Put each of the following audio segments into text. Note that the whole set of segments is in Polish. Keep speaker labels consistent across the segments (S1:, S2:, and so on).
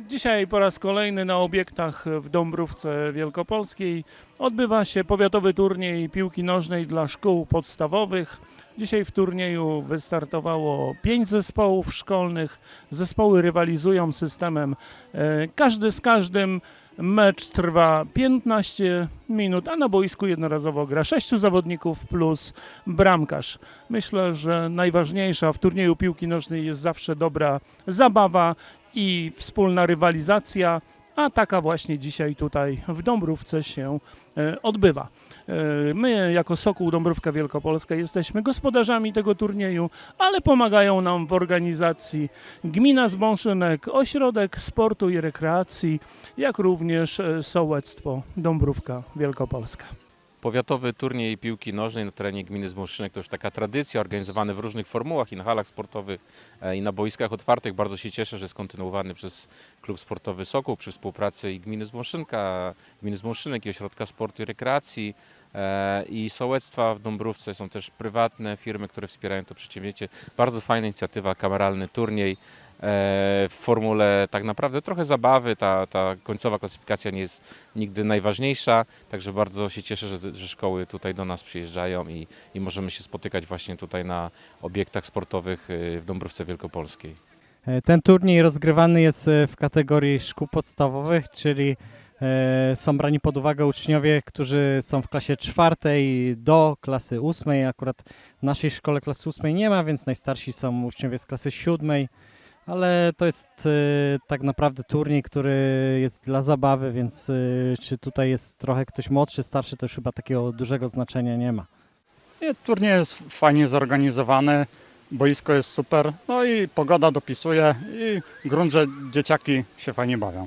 S1: Dzisiaj po raz kolejny na obiektach w Dąbrówce Wielkopolskiej odbywa się powiatowy turniej piłki nożnej dla szkół podstawowych. Dzisiaj w turnieju wystartowało pięć zespołów szkolnych. Zespoły rywalizują systemem e, każdy z każdym. Mecz trwa 15 minut, a na boisku jednorazowo gra sześciu zawodników plus bramkarz. Myślę, że najważniejsza w turnieju piłki nożnej jest zawsze dobra zabawa i wspólna rywalizacja, a taka właśnie dzisiaj tutaj w Dąbrówce się e, odbywa. E, My jako Sokół Dąbrówka Wielkopolska jesteśmy gospodarzami tego turnieju, ale pomagają nam w organizacji Gmina Zbąszynek, Ośrodek Sportu i Rekreacji, jak również e, Sołectwo Dąbrówka Wielkopolska.
S2: Powiatowy turniej piłki nożnej na terenie gminy Zmąszynek to już taka tradycja, organizowany w różnych formułach i na halach sportowych e, i na boiskach otwartych. Bardzo się cieszę, że jest kontynuowany przez klub sportowy Sokół przy współpracy i gminy Zmąszynka, gminy Zmąszynek i Ośrodka Sportu i Rekreacji e, i sołectwa w Dąbrówce. Są też prywatne firmy, które wspierają to przedsięwzięcie. Bardzo fajna inicjatywa, kameralny turniej w formule tak naprawdę trochę zabawy. Ta, ta końcowa klasyfikacja nie jest nigdy najważniejsza, także bardzo się cieszę, że, że szkoły tutaj do nas przyjeżdżają i, i możemy się spotykać właśnie tutaj na obiektach sportowych y, w Dąbrówce Wielkopolskiej.
S3: E, Ten turniej rozgrywany jest e, w kategorii szkół podstawowych, czyli e, są brani pod uwagę uczniowie, którzy są w klasie czwartej do klasy ósmej. Akurat w naszej szkole klasy ósmej nie ma, więc najstarsi są uczniowie z klasy siódmej. Ale to jest e, tak naprawdę turniej, który jest dla zabawy, więc e, czy tutaj jest trochę ktoś młodszy, starszy, to już chyba takiego dużego znaczenia nie ma.
S4: Nie, Turniej jest fajnie zorganizowany, boisko jest super, no i pogoda dopisuje i grunt, że dzieciaki się fajnie bawią.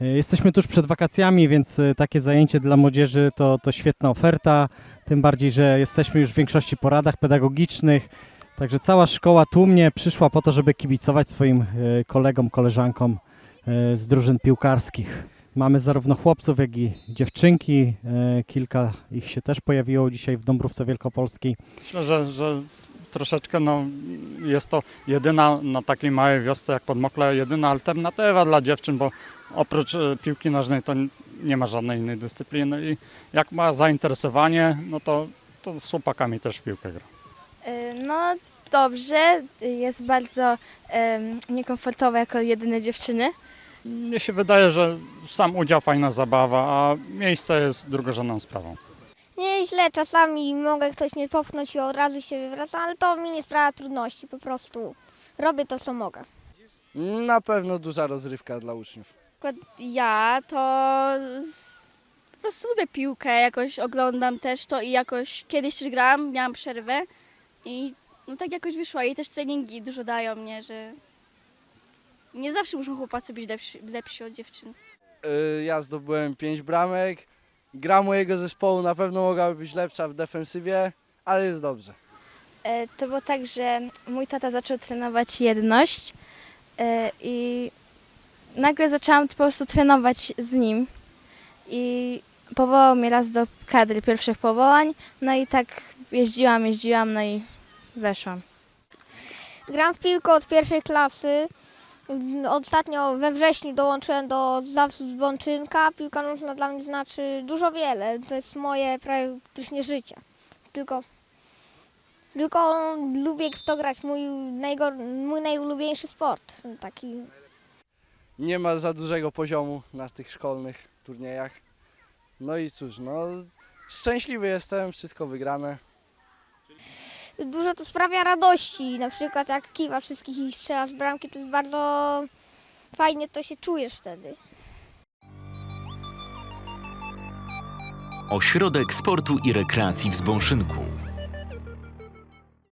S3: E, Jesteśmy tuż przed wakacjami, więc e, takie zajęcie dla młodzieży to, to świetna oferta. Tym bardziej, że jesteśmy już w większości poradach pedagogicznych. Także cała szkoła tłumnie przyszła po to, żeby kibicować swoim e, kolegom, koleżankom e, z drużyn piłkarskich. Mamy zarówno chłopców, jak i dziewczynki. E, Kilka ich się też pojawiło dzisiaj w Dąbrówce Wielkopolskiej.
S4: Myślę, że, że troszeczkę no, jest to jedyna na takiej małej wiosce jak Podmokle, jedyna alternatywa dla dziewczyn, bo oprócz piłki nożnej to nie ma żadnej innej dyscypliny i jak ma zainteresowanie, no to, to z chłopakami też w piłkę gra.
S5: No dobrze, jest bardzo em, niekomfortowo jako jedyne dziewczyny.
S4: Mnie się wydaje, że sam udział fajna zabawa, a miejsce jest drugorzędną sprawą.
S6: Nieźle, czasami mogę ktoś mnie popchnąć i od razu się wywracam, ale to mi nie sprawia trudności, po prostu robię to, co mogę.
S7: Na pewno duża rozrywka dla uczniów.
S8: przykład ja to po prostu lubię piłkę, jakoś oglądam też to i jakoś kiedyś też grałam, miałam przerwę i no tak jakoś wyszło i też treningi dużo dają mnie, że nie zawsze muszą chłopacy być lepsi, lepsi od dziewczyn.
S7: Yy, Ja zdobyłem 5 bramek. Gra mojego zespołu na pewno mogłaby być lepsza w defensywie, ale jest dobrze.
S5: E, To było tak, że mój tata zaczął trenować jedność e, i nagle zaczęłam po prostu trenować z nim i powołał mnie raz do kadry pierwszych powołań, no i tak jeździłam, jeździłam, no i weszłam.
S6: Gram w piłkę od pierwszej klasy. Ostatnio we wrześniu dołączyłem do ZAW z Bączynka. Piłka nożna dla mnie znaczy dużo wiele. To jest moje praktycznie życie. Tylko, tylko lubię w to grać. Mój, najgor, mój najulubieńszy sport. Taki
S7: Nie ma za dużego poziomu na tych szkolnych turniejach. No i cóż, no szczęśliwy jestem, wszystko wygrane.
S6: Dużo to sprawia radości. Na przykład jak kiwa wszystkich i strzelasz bramki, to jest bardzo fajnie to się czujesz wtedy.
S9: Ośrodek Sportu i Rekreacji w Zbąszynku.